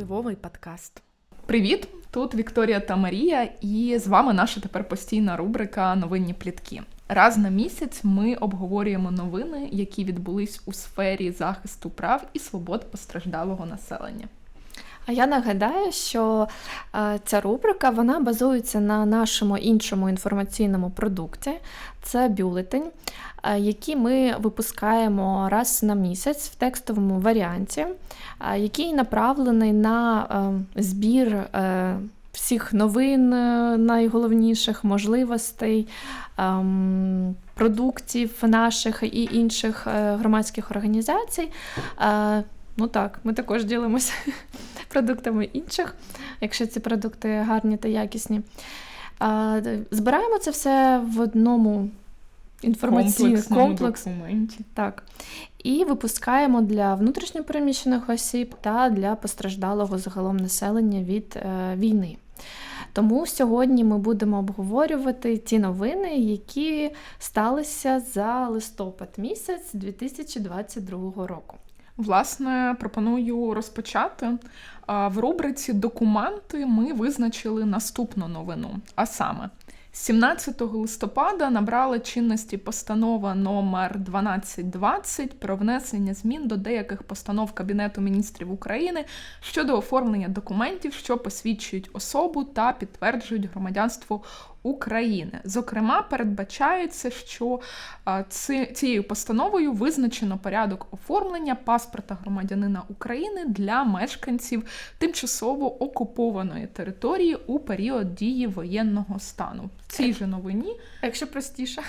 впливовий подкаст. Привіт! Тут Вікторія та Марія, і з вами наша тепер постійна рубрика Новинні плітки. Раз на місяць ми обговорюємо новини, які відбулись у сфері захисту прав і свобод постраждалого населення. А я нагадаю, що е, ця рубрика вона базується на нашому іншому інформаційному продукті. Це бюлетень, е, який ми випускаємо раз на місяць в текстовому варіанті, е, який направлений на збір. Всіх новин найголовніших можливостей, ем, продуктів наших і інших громадських організацій. Ну так, ми також ділимося продуктами інших, якщо ці продукти гарні та якісні. Збираємо це все в одному інформаційному комплексі. документі. Так. І випускаємо для внутрішньопереміщених осіб та для постраждалого загалом населення від е, війни. Тому сьогодні ми будемо обговорювати ті новини, які сталися за листопад місяць 2022 року. Власне, пропоную розпочати. В рубриці Документи ми визначили наступну новину. А саме, 17 листопада набрала чинності постанова номер 1220 про внесення змін до деяких постанов Кабінету міністрів України щодо оформлення документів, що посвідчують особу та підтверджують громадянство України. Зокрема, передбачається, що цією постановою визначено порядок оформлення паспорта громадянина України для мешканців тимчасово окупованої території у період дії воєнного стану. В цій же новині, а якщо простіше,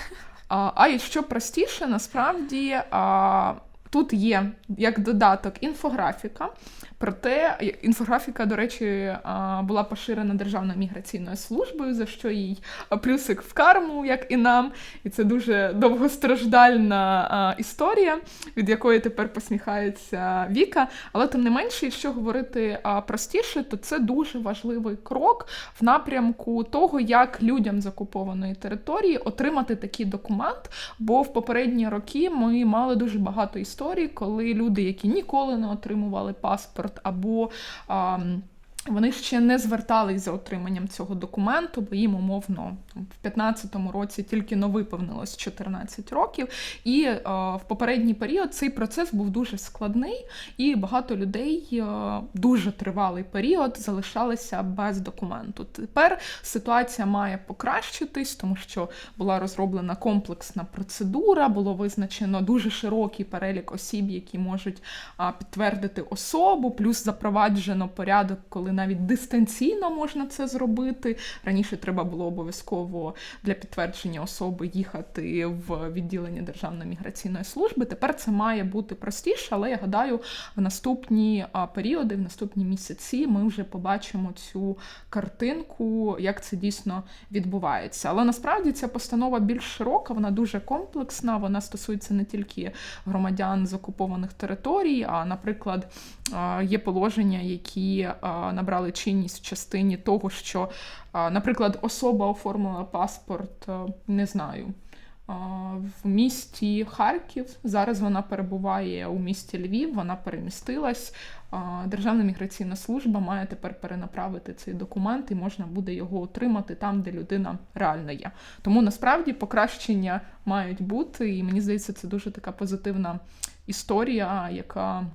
а, а якщо простіше, насправді. А, Тут є як додаток інфографіка. Проте інфографіка, до речі, була поширена Державною міграційною службою, за що їй плюсик в карму, як і нам. І це дуже довгостраждальна історія, від якої тепер посміхається Віка. Але тим не менше, якщо говорити простіше, то це дуже важливий крок в напрямку того, як людям з окупованої території отримати такий документ. Бо в попередні роки ми мали дуже багато історій, коли люди, які ніколи не отримували паспорт або. Вони ще не звертались за отриманням цього документу, бо їм умовно в 15-му році тільки но виповнилось 14 років. І е, в попередній період цей процес був дуже складний, і багато людей е, дуже тривалий період залишалися без документу. Тепер ситуація має покращитись, тому що була розроблена комплексна процедура, було визначено дуже широкий перелік осіб, які можуть е, підтвердити особу, плюс запроваджено порядок, коли навіть дистанційно можна це зробити. Раніше треба було обов'язково для підтвердження особи їхати в відділення Державної міграційної служби. Тепер це має бути простіше, але я гадаю, в наступні періоди, в наступні місяці ми вже побачимо цю картинку, як це дійсно відбувається. Але насправді ця постанова більш широка, вона дуже комплексна. Вона стосується не тільки громадян з окупованих територій, а, наприклад, є положення, які набрали чинність в частині того, що, наприклад, особа оформила паспорт, не знаю. В місті Харків зараз вона перебуває у місті Львів, вона перемістилась. Державна міграційна служба має тепер перенаправити цей документ і можна буде його отримати там, де людина реально є. Тому насправді покращення мають бути, і мені здається, це дуже така позитивна історія, яка,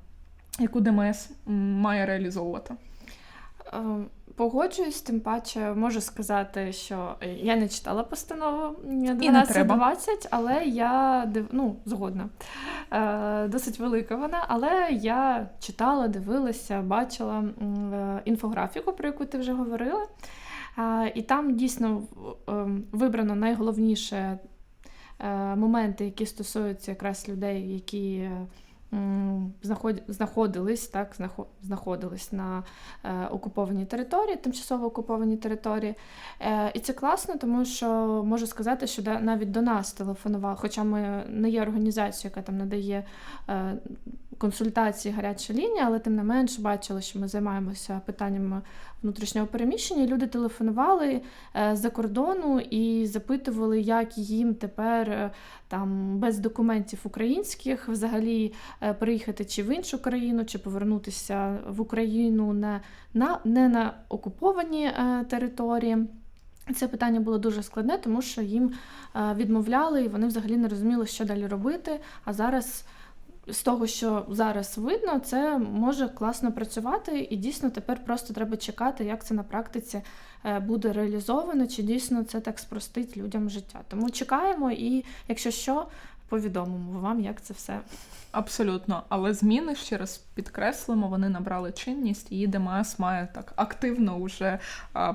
яку ДМС має реалізовувати. Е, погоджуюсь, тим паче можу сказати, що я не читала постанову 12-20, але я ну, згодна. Е, досить велика вона, але я читала, дивилася, бачила е, інфографіку, про яку ти вже говорила. І там дійсно вибрано найголовніше моменти, які стосуються якраз людей, які знаходились так, знаходились на е, окупованій території, тимчасово окупованій території. Е, і це класно, тому що можу сказати, що навіть до нас телефонував, хоча ми не є організацією, яка там надає е, консультації гаряча лінія, але тим не менш бачили, що ми займаємося питаннями внутрішнього переміщення. Люди телефонували е, з-за кордону і запитували, як їм тепер е, там без документів українських взагалі е, переїхати чи в іншу країну, чи повернутися в Україну не на, не на окуповані території. Це питання було дуже складне, тому що їм відмовляли, і вони взагалі не розуміли, що далі робити. А зараз, з того, що зараз видно, це може класно працювати, і дійсно тепер просто треба чекати, як це на практиці е, буде реалізовано, чи дійсно це так спростить людям життя. Тому чекаємо, і якщо що, повідомимо вам, як це все. Абсолютно, але зміни ще раз підкреслимо, вони набрали чинність, і ДМС має так активно вже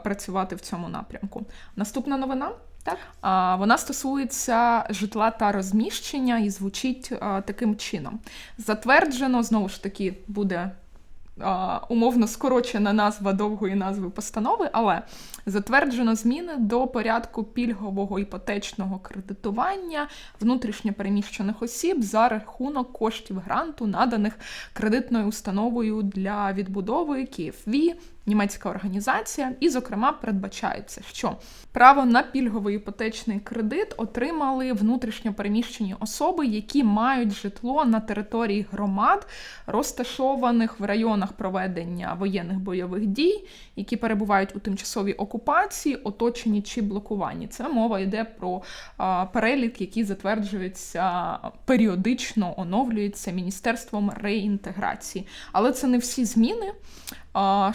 працювати в цьому напрямку. Наступна новина. Так. А, Вона стосується житла та розміщення і звучить а, таким чином. Затверджено, знову ж таки, буде умовно скорочена назва довгої назви постанови, але затверджено зміни до порядку пільгового іпотечного кредитування внутрішньопереміщених осіб за рахунок коштів гранту, наданих кредитною установою для відбудови KFV, німецька організація, і, зокрема, передбачається, що право на пільговий іпотечний кредит отримали внутрішньопереміщені особи, які мають житло на території громад, розташованих в районах проведення воєнних бойових дій, які перебувають у тимчасовій окупації, оточенні чи блокуванні. Це мова йде про а, перелік, який затверджується періодично, оновлюється Міністерством реінтеграції. Але це не всі зміни.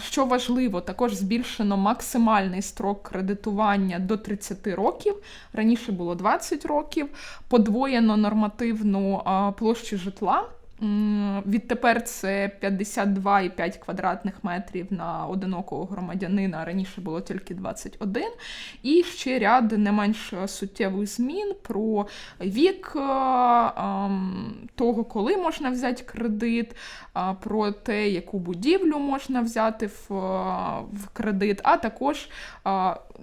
Що важливо, також збільшено максимальний строк кредитування до 30 років. Раніше було 20 років. Подвоєно нормативну площу житла. Відтепер це 52,5 квадратних метрів на одинокого громадянина. Раніше було тільки 21. І ще ряд не менш суттєвих змін про вік е, ем, того, коли можна взяти кредит, про те, яку будівлю можна взяти в, е, в кредит. А також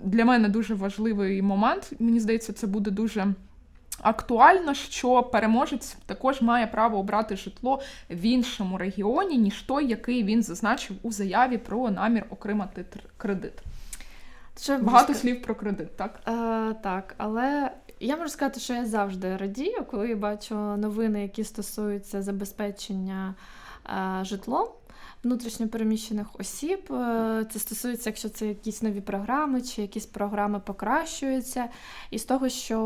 для мене дуже важливий момент. Мені здається, це буде дуже. Актуально, що переможець також має право обрати житло в іншому регіоні, ніж той, який він зазначив у заяві про намір отримати кредит. Ще Багато ска- слів про кредит, так? Е, так, але я можу сказати, що я завжди радію, коли я бачу новини, які стосуються забезпечення е, житлом внутрішньопереміщених осіб. Е, Це стосується, якщо це якісь нові програми, чи якісь програми покращуються. І з того, що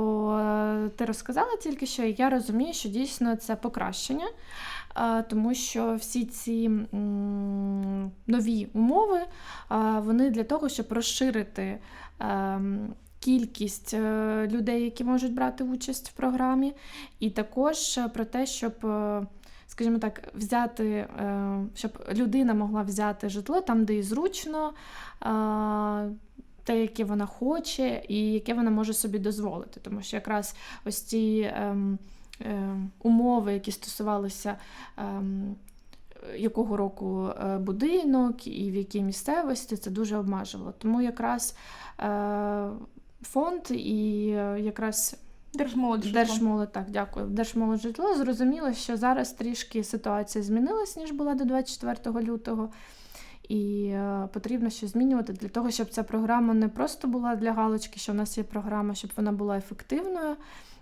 е, ти розказала тільки що, я розумію, що дійсно це покращення. е, Тому що всі ці нові умови вони для того, щоб розширити кількість людей, які можуть брати участь в програмі, і також про те, щоб, скажімо так, взяти, е, щоб людина могла взяти житло там, де їй зручно. е, те, яке вона хоче, і яке вона може собі дозволити. Тому що якраз ось ці ем, ем, умови, які стосувалися ем, якого року е, будинок і в якій місцевості, це дуже обмежувало. Тому якраз е, фонд і е, якраз Держмолодь житло. Так, дякую. Держмолодь житло зрозуміло, що зараз трішки ситуація змінилась, ніж була до 24 лютого. І е, потрібно щось змінювати для того, щоб ця програма не просто була для галочки, що в нас є програма, щоб вона була ефективною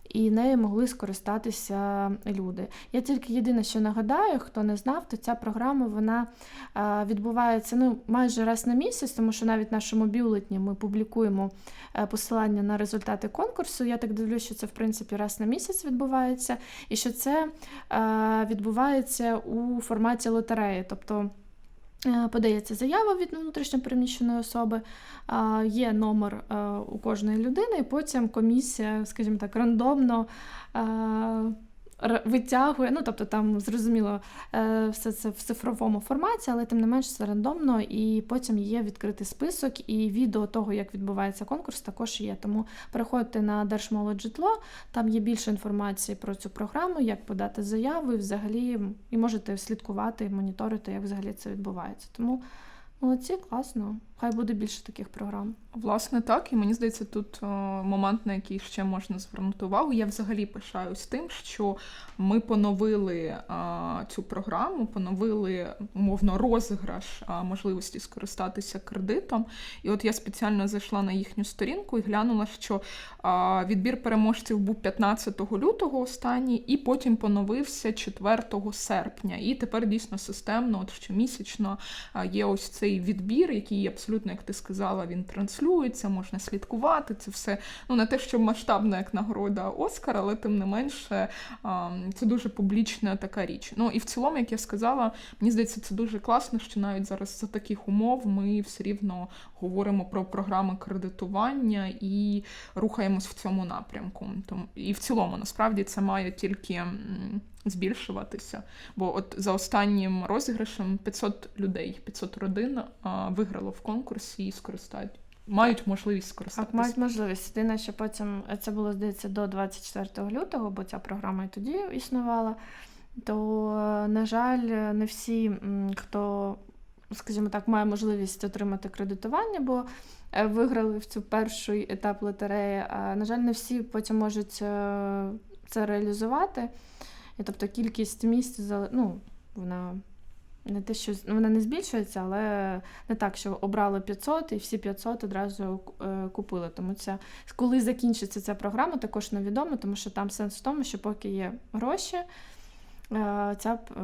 і нею могли скористатися люди. Я тільки єдине, що нагадаю, хто не знав, то ця програма вона е, відбувається ну, майже раз на місяць, тому що навіть в нашому бюлетні ми публікуємо е, посилання на результати конкурсу. Я так дивлюся, що це в принципі раз на місяць відбувається, і що це е, відбувається у форматі лотереї. Тобто Подається заява від внутрішньопереміщеної особи, є номер е, у кожної людини, і потім комісія, скажімо так, рандомно е, витягує. Ну, тобто там зрозуміло е, все це в цифровому форматі, але тим не менш це рандомно, і потім є відкритий список, і відео того, як відбувається конкурс, також є. Тому переходьте на Держмолодь житло, там є більше інформації про цю програму, як подати заяву, і взагалі і можете слідкувати моніторити, як взагалі це відбувається. Тому молодці, класно. Хай буде більше таких програм. Власне, так, і мені здається, тут момент, на який ще можна звернути увагу. Я взагалі пишаюсь тим, що ми поновили а, цю програму, поновили умовно розіграш а, можливості скористатися кредитом. І от я спеціально зайшла на їхню сторінку і глянула, що а, відбір переможців був 15 лютого останній, і потім поновився 4 серпня. І тепер дійсно системно, от щомісячно є ось цей відбір, який абсолютно, як ти сказала, він транслюється, можна слідкувати. Це все ну не те, що масштабна як нагорода Оскар, але тим не менше це дуже публічна така річ. Ну і в цілому, як я сказала, мені здається, це дуже класно, що навіть зараз за таких умов ми все рівно говоримо про програми кредитування і рухаємось в цьому напрямку. І в цілому насправді це має тільки. Збільшуватися, бо от за останнім розіграшем 500 людей, 500 родин виграло в конкурсі і скористають, мають можливість Так, скористатися. мають можливість. Єдине, що потім е, це було, здається, до 24 лютого, бо ця програма і тоді існувала. То, е, на жаль, не всі, хто, скажімо так, має можливість отримати кредитування, бо е, виграли в цю перший етап лотереї. На жаль, не всі потім можуть е, це реалізувати. І тобто кількість місць ну, вона не те, що ну, вона не збільшується, але не так, що обрали 500 і всі 500 одразу е, купили. Тому це коли закінчиться ця програма, також невідомо, тому що там сенс в тому, що поки є гроші, ця е,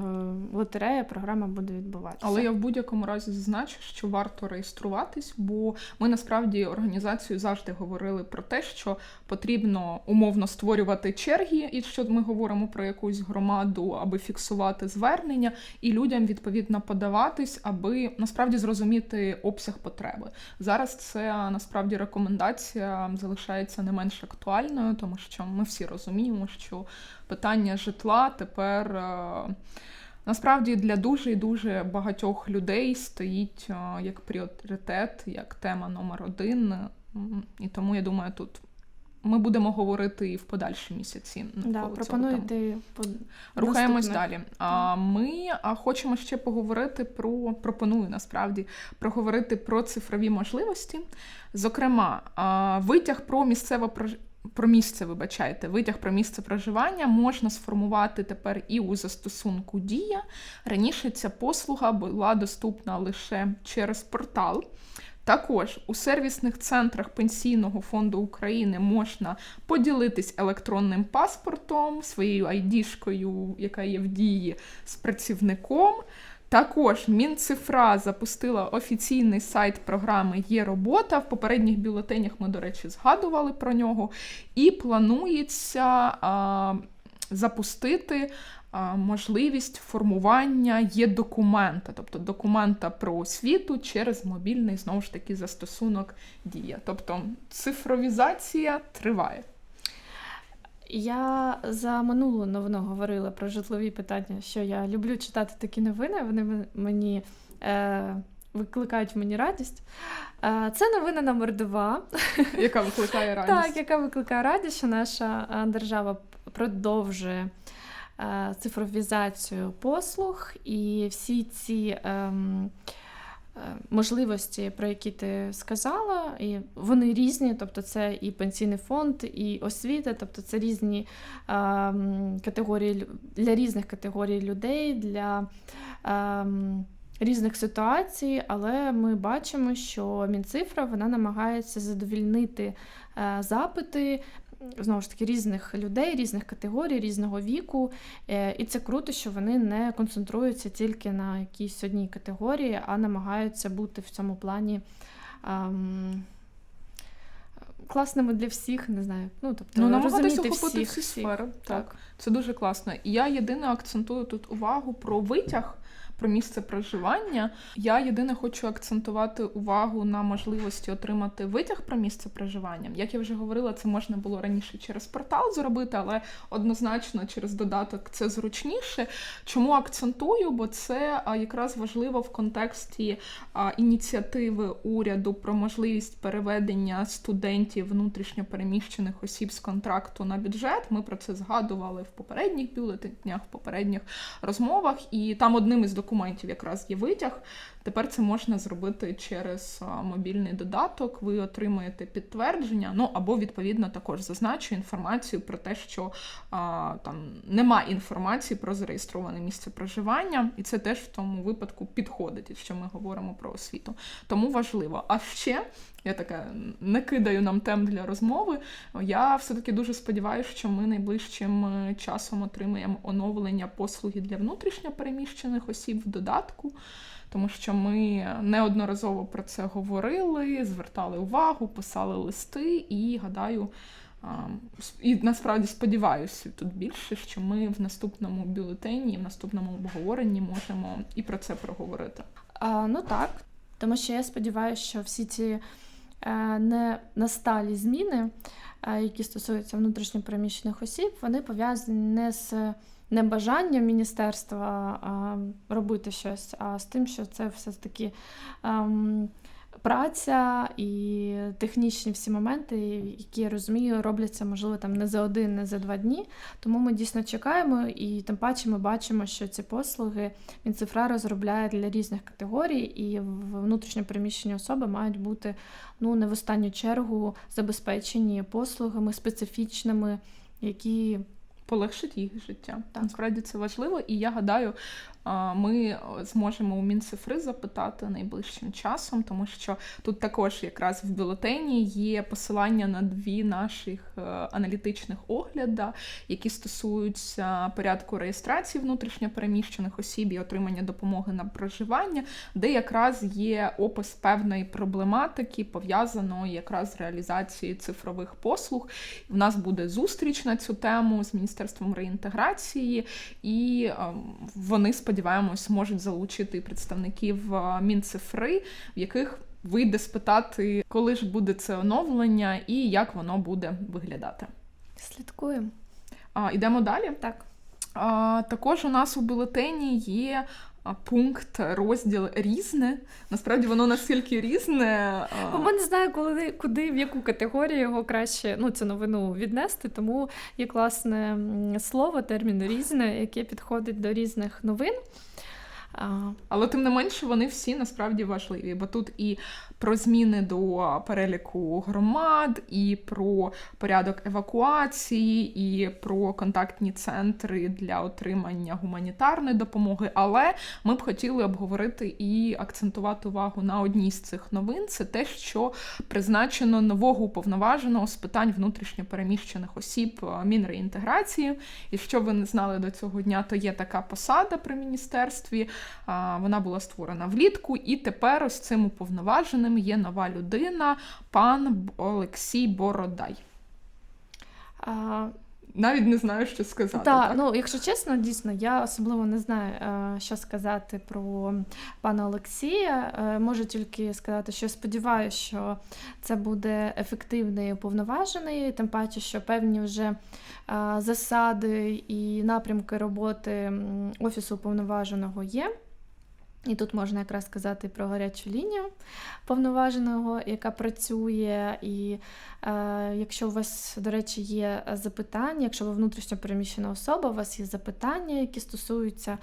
лотерея, програма буде відбуватися. Але я в будь-якому разі зазначу, що варто реєструватись, бо ми насправді організацію завжди говорили про те, що потрібно умовно створювати черги, і що ми говоримо про якусь громаду, аби фіксувати звернення, і людям відповідно подаватись, аби насправді зрозуміти обсяг потреби. Зараз це насправді рекомендація залишається не менш актуальною, тому що ми всі розуміємо, що питання житла тепер. е, Насправді для дуже і дуже багатьох людей стоїть е, як пріоритет, як тема номер один. І тому я думаю, тут ми будемо говорити і в подальші місяці. да, йти по Рухаємось далі. А ми хочемо ще поговорити про пропоную насправді проговорити про цифрові можливості. Зокрема, витяг про місцеве Про місце, вибачайте, витяг про місце проживання можна сформувати тепер і у застосунку Дія. Раніше ця послуга була доступна лише через портал. Також у сервісних центрах Пенсійного фонду України можна поділитись електронним паспортом, своєю айдішкою, яка є в дії, з працівником. Також Мінцифра запустила офіційний сайт програми Є робота. В попередніх бюлетенях ми, до речі, згадували про нього. І планується а, запустити а, можливість формування є документа, тобто документа про освіту через мобільний знову ж таки застосунок Дія. Тобто цифровізація триває. Я за минулу новину говорила про житлові питання, що я люблю читати такі новини. Вони мені е, викликають мені радість. Е, це новина номер два. Яка викликає радість. Так, яка викликає радість, що наша е, держава продовжує е, цифровізацію послуг і всі ці. е, Можливості, про які ти сказала, і вони різні, тобто це і пенсійний фонд, і освіта, тобто це різні ем, категорії для різних категорій людей, для ем, різних ситуацій, але ми бачимо, що Мінцифра вона намагається задовільнити е, запити. Знову ж таки, різних людей, різних категорій, різного віку. Е, І це круто, що вони не концентруються тільки на якійсь одній категорії, а намагаються бути в цьому плані ем, класними для всіх, не знаю. Ну, тобто, Ну, намагатися охопити всі сфери. Так. Так. Це дуже класно. І я єдине акцентую тут увагу про витяг, про місце проживання. Я єдине хочу акцентувати увагу на можливості отримати витяг про місце проживання. Як я вже говорила, це можна було раніше через портал зробити, але однозначно через додаток це зручніше. Чому акцентую? Бо це якраз важливо в контексті ініціативи уряду про можливість переведення студентів внутрішньо переміщених осіб з контракту на бюджет. Ми про це згадували в попередніх бюлетенях, в попередніх розмовах, і там одним із документів якраз є витяг. Тепер це можна зробити через мобільний додаток. Ви отримаєте підтвердження, ну або відповідно також зазначу інформацію про те, що а, там нема інформації про зареєстроване місце проживання, і це теж в тому випадку підходить, якщо ми говоримо про освіту. Тому важливо. А ще я така не кидаю нам тем для розмови. Я все-таки дуже сподіваюся, що ми найближчим е, часом отримаємо оновлення послуги для внутрішньо переміщених осіб в додатку. Тому що ми неодноразово про це говорили, звертали увагу, писали листи, і гадаю, і насправді сподіваюся тут більше, що ми в наступному бюлетені, в наступному обговоренні можемо і про це проговорити. А, ну так, тому що я сподіваюся, що всі ці е, не насталі зміни, е, які стосуються внутрішньопереміщених осіб, вони пов'язані не з небажанням міністерства а, робити щось, а з тим, що це все таки ем, праця і технічні всі моменти, які я розумію, робляться, можливо, там не за один, не за два дні. Тому ми дійсно чекаємо, і тим паче ми бачимо, що ці послуги Мінцифра розробляє для різних категорій, і внутрішньо переміщені особи мають бути ну не в останню чергу забезпечені послугами специфічними, які полегшить їх життя. Так. Насправді це важливо, і я гадаю, ми зможемо у Мінцифри запитати найближчим часом, тому що тут також якраз в бюлетені є посилання на дві наших е, аналітичних огляда, які стосуються порядку реєстрації внутрішньопереміщених осіб і отримання допомоги на проживання, де якраз є опис певної проблематики, пов'язаної якраз з реалізацією цифрових послуг. У нас буде зустріч на цю тему з Міністерством реінтеграції, і ем, вони, сподіваємось, можуть залучити представників е, Мінцифри, в яких вийде спитати, коли ж буде це оновлення і як воно буде виглядати. слідкуємо. А, ідемо далі. Так. А, також у нас у бюлетені є пункт, розділ різне. Насправді воно наскільки різне. а, Бо не знаю, коли, куди, в яку категорію його краще ну, цю новину віднести, тому є класне слово, термін різне, яке підходить до різних новин. Але тим не менше вони всі насправді важливі, бо тут і про зміни до переліку громад, і про порядок евакуації, і про контактні центри для отримання гуманітарної допомоги. Але ми б хотіли обговорити і акцентувати увагу на одній з цих новин. Це те, що призначено нового уповноваженого з питань внутрішньопереміщених осіб е, Мінреінтеграції. Якщо ви не знали до цього дня, то є така посада при міністерстві. Вона була створена влітку, і тепер ось цим уповноваженим є нова людина, пан Олексій Бородай. а, Навіть не знаю, що сказати. Так, так? ну якщо чесно, дійсно, я особливо не знаю, е, що сказати про пана Олексія. Е, Можу тільки сказати, що сподіваюся, що це буде ефективний уповноважений, тим паче, що певні вже е, засади і напрямки роботи офісу уповноваженого є. І тут можна якраз сказати про гарячу лінію повноваженого, яка працює. І е, якщо у вас, до речі, є запитання, якщо ви внутрішньо переміщена особа, у вас є запитання, які стосуються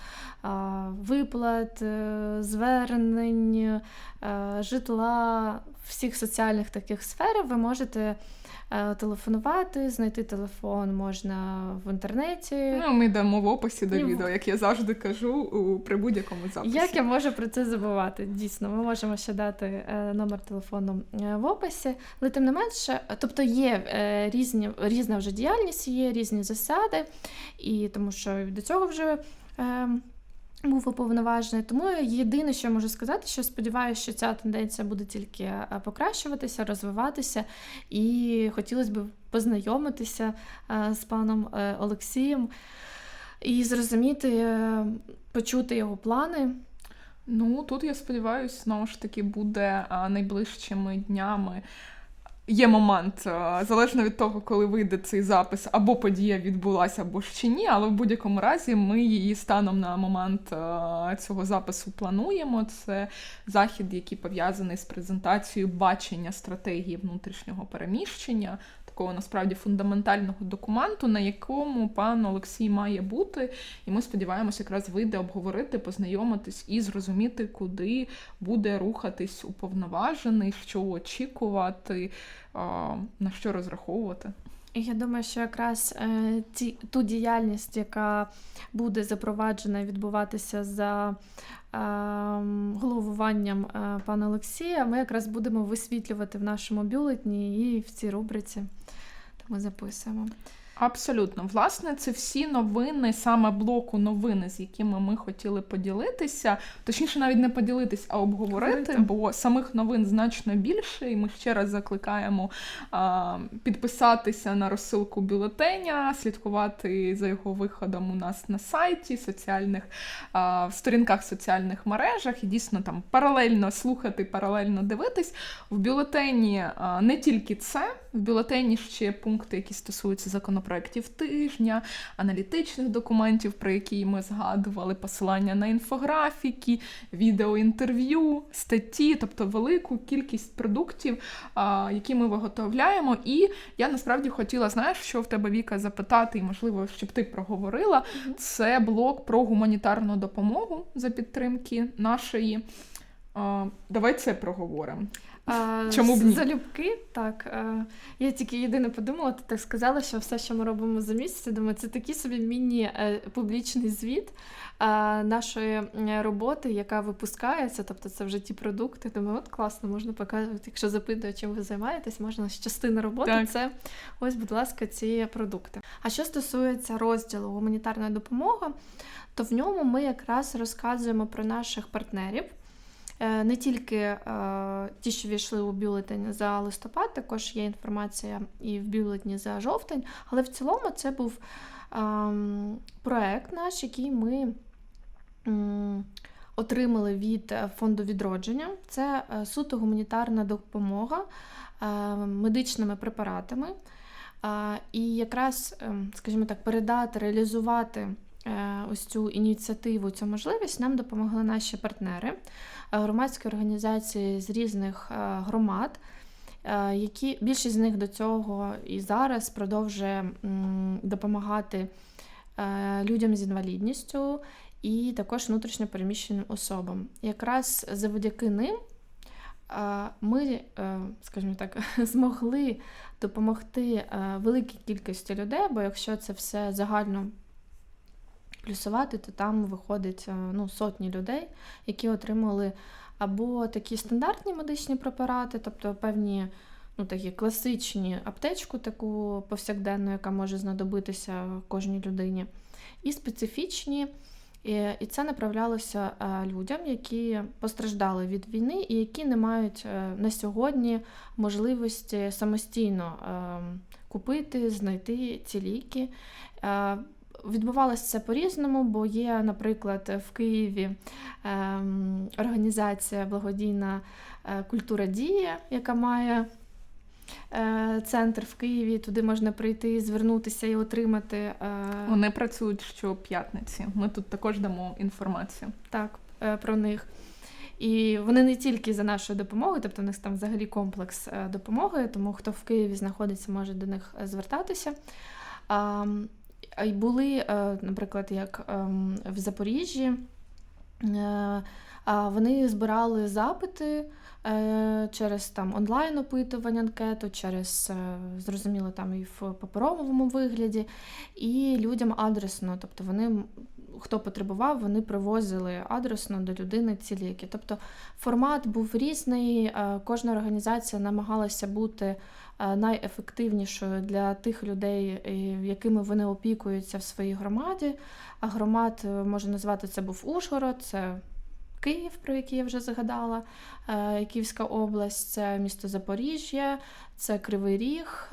е, виплат, е, звернень, е, житла, всіх соціальних таких сфер, ви можете е, телефонувати, знайти телефон можна в інтернеті. Ну, ми йдемо в описі до відео, як я завжди кажу у, при будь-якому записі. Як я можу про це забувати? Дійсно, ми можемо ще дати е, номер телефону е, в описі, але тим не менше, тобто є е, різні, різна вже діяльність, є різні засади, і тому що до цього вже. Був уповноважений. Тому єдине, що я можу сказати, що сподіваюся, що ця тенденція буде тільки покращуватися, розвиватися, і хотілося б познайомитися з паном Олексієм і зрозуміти, почути його плани. Ну, тут я сподіваюся, знову ж таки буде найближчими днями є момент, залежно від того, коли вийде цей запис, або подія відбулася, або чи ні, але в будь-якому разі ми її станом на момент цього запису плануємо. Це захід, який пов'язаний з презентацією бачення стратегії внутрішнього переміщення. Такого насправді фундаментального документу, на якому пан Олексій має бути, і ми сподіваємося, якраз вийде обговорити, познайомитись і зрозуміти, куди буде рухатись уповноважений, що очікувати, на що розраховувати. І я думаю, що якраз е, ті, ту діяльність, яка буде запроваджена і відбуватися за е, головуванням е, пана Олексія, ми якраз будемо висвітлювати в нашому бюлетні і в цій рубриці. Тому записуємо. Абсолютно, власне, це всі новини, саме блоку новини, з якими ми хотіли поділитися. Точніше, навіть не поділитись, а обговорити, Говорити. бо самих новин значно більше, і ми ще раз закликаємо а, підписатися на розсилку бюлетеня, слідкувати за його виходом у нас на сайті, соціальних а, в сторінках соціальних мережах, і дійсно там паралельно слухати, паралельно дивитись. В бюлетені а, не тільки це, в бюлетені ще пункти, які стосуються законопроєктів тижня, аналітичних документів, про які ми згадували, посилання на інфографіки, відеоінтерв'ю, статті, тобто велику кількість продуктів, які ми виготовляємо. І я насправді хотіла, знаєш, що в тебе Віка запитати, і можливо, щоб ти проговорила. Це блок про гуманітарну допомогу за підтримки нашої. Давай це проговоримо. Чому б ні? Залюбки, так. е, Я тільки єдине подумала, ти так сказала, що все, що ми робимо за місяць, я думаю, це такий собі міні-публічний звіт е, нашої роботи, яка випускається, тобто це вже ті продукти. Думаю, от класно, можна показувати, якщо запитують, чим ви займаєтесь, можна з частини роботи. Так. Це ось, будь ласка, ці продукти. А що стосується розділу гуманітарна допомога, то в ньому ми якраз розказуємо про наших партнерів. Е, Не тільки е, ті, що війшли у бюлетень за листопад, також є інформація і в бюлетні за жовтень, але в цілому це був ем, проект наш, який ми отримали від е, фонду відродження. Це суто гуманітарна допомога медичними препаратами. І якраз, ем, скажімо так, передати, реалізувати ось цю ініціативу, цю можливість нам допомогли наші партнери, е, громадські організації з різних е, громад, е, які більшість з них до цього і зараз продовжує допомагати е, людям з інвалідністю і також внутрішньо переміщеним особам. Якраз завдяки ним е, ми, е, скажімо так, змогли допомогти е, великій кількості людей, бо якщо це все загально плюсувати, то там виходить е, ну, сотні людей, які отримали або такі стандартні медичні препарати, тобто певні ну, такі класичні аптечку, таку повсякденну, яка може знадобитися кожній людині, і специфічні. І, це направлялося е, людям, які постраждали від війни і які не мають е, на сьогодні можливості самостійно е, купити, знайти ці ліки. Відбувалося це по-різному, бо є, наприклад, в Києві ем, організація благодійна е, Культура Дія, яка має е, центр в Києві. Туди можна прийти, звернутися і отримати е, Вони працюють щоп'ятниці. Ми тут також дамо інформацію. так, про них. І вони не тільки за нашою допомогою, тобто у них там взагалі комплекс допомоги, тому хто в Києві знаходиться, може до них звертатися. А були, е, наприклад, як ем, в Запоріжжі, е, вони збирали запити е, через там онлайн опитування анкету, через зрозуміло там і в паперовому вигляді, і людям адресно, тобто вони. Хто потребував, вони привозили адресно до людини ці ліки. Тобто формат був різний, е, кожна організація намагалася бути е, найефективнішою для тих людей, е, якими вони опікуються в своїй громаді. А громад можна назвати це був Ужгород, це Київ, про який я вже згадала, Київська область, це місто Запоріжжя, це Кривий Ріг,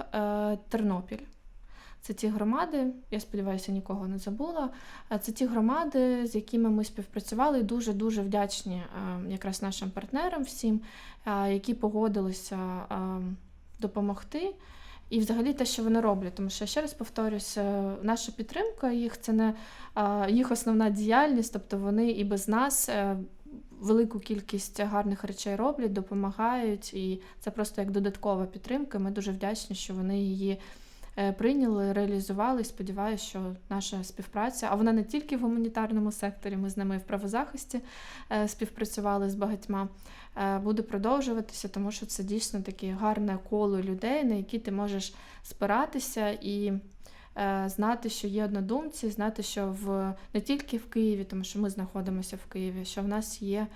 Тернопіль. Це ті громади, я сподіваюся, нікого не забула. Е, Це ті громади, з якими ми співпрацювали, і дуже дуже вдячні е, якраз нашим партнерам всім, е, які погодилися допомогти. І взагалі те, що вони роблять, тому що ще раз повторюсь, е, наша підтримка їх це не їх основна діяльність, тобто вони і без нас велику кількість гарних речей роблять, допомагають, і це просто як додаткова підтримка. Ми дуже вдячні, що вони її прийняли, реалізували. Сподіваюся, що наша співпраця, а вона не тільки в гуманітарному секторі, ми з ними і в правозахисті е, співпрацювали з багатьма, е, буде продовжуватися, тому що це дійсно таке гарне коло людей, на які ти можеш спиратися і е, знати, що є однодумці, знати, що в не тільки в Києві, тому що ми знаходимося в Києві, що в нас є е,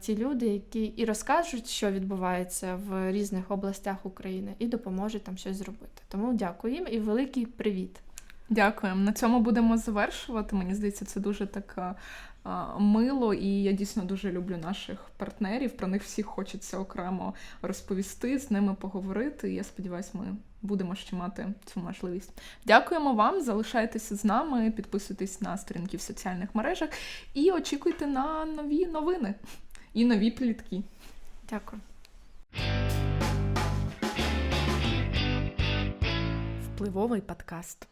ті люди, які і розкажуть, що відбувається в різних областях України, і допоможуть там щось зробити. Тому дякую їм і великий привіт. Дякуємо. На цьому будемо завершувати. Мені здається, це дуже так мило, і я дійсно дуже люблю наших партнерів. Про них всіх хочеться окремо розповісти, з ними поговорити. І я сподіваюся, ми будемо ще мати цю можливість. Дякуємо вам, залишайтеся з нами, підписуйтесь на сторінки в соціальних мережах і очікуйте на нові новини і нові плітки. Дякую. Впливовий подкаст.